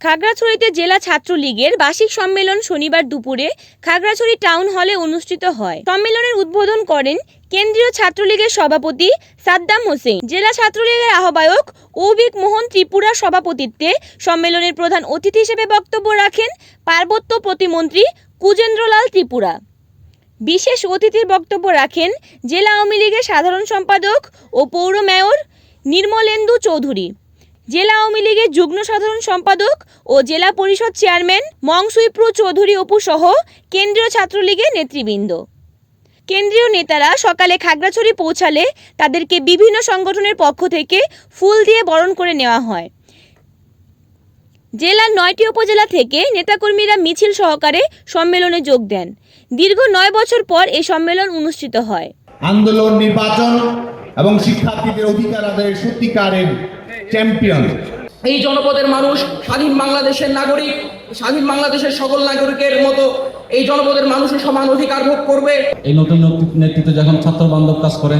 খাগড়াছড়িতে জেলা ছাত্রলীগের বার্ষিক সম্মেলন শনিবার দুপুরে খাগড়াছড়ি টাউন হলে অনুষ্ঠিত হয়। সম্মেলনের উদ্বোধন করেন কেন্দ্রীয় ছাত্রলীগের সভাপতি সাদ্দাম হোসেন। জেলা ছাত্রলীগের আহ্বায়ক অভিক মোহন ত্রিপুরার সভাপতিত্বে সম্মেলনের প্রধান অতিথি হিসেবে বক্তব্য রাখেন পার্বত্য প্রতিমন্ত্রী কুজেন্দ্রলাল ত্রিপুরা। বিশেষ অতিথির বক্তব্য রাখেন জেলা আওয়ামী লীগের সাধারণ সম্পাদক ও পৌর মেয়র নির্মলেন্দু চৌধুরী। জেলা আওয়ামী লীগের যুগ্ম সাধারণ সম্পাদক ও জেলা পরিষদ চেয়ারম্যান মংসুইপ্রু চৌধুরী অপু সহ কেন্দ্রীয় ছাত্রলীগের নেতৃবৃন্দ। কেন্দ্রীয় নেতারা সকালে খাগড়াছড়ি পৌঁছালে তাদেরকে বিভিন্ন সংগঠনের পক্ষ থেকে ফুল দিয়ে বরণ করে নেওয়া হয়। জেলার নয়টি উপজেলা থেকে নেতাকর্মীরা মিছিল সহকারে সম্মেলনে যোগ দেন। দীর্ঘ নয় বছর পর এই সম্মেলন অনুষ্ঠিত হয়। আন্দোলন, নির্বাচন এবং শিক্ষার্থীদের অধিকার আদায়ের সত্যিকারের চ্যাম্পিয়ন এই জনপদের মানুষ স্বাধীন বাংলাদেশের নাগরিক স্বাধীন বাংলাদেশের সকল নাগরিকের মতো এই জনপদের মানুষও সমান অধিকার ভোগ করবে। এই নতুন নেতৃত্ব যখন ছাত্র বান্ধব কাজ করে।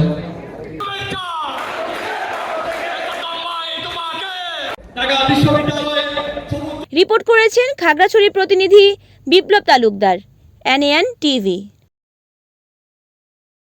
রিপোর্ট করেছেন খাগড়াছড়ি প্রতিনিধি বিপ্লব তালুকদার এনএন টিভি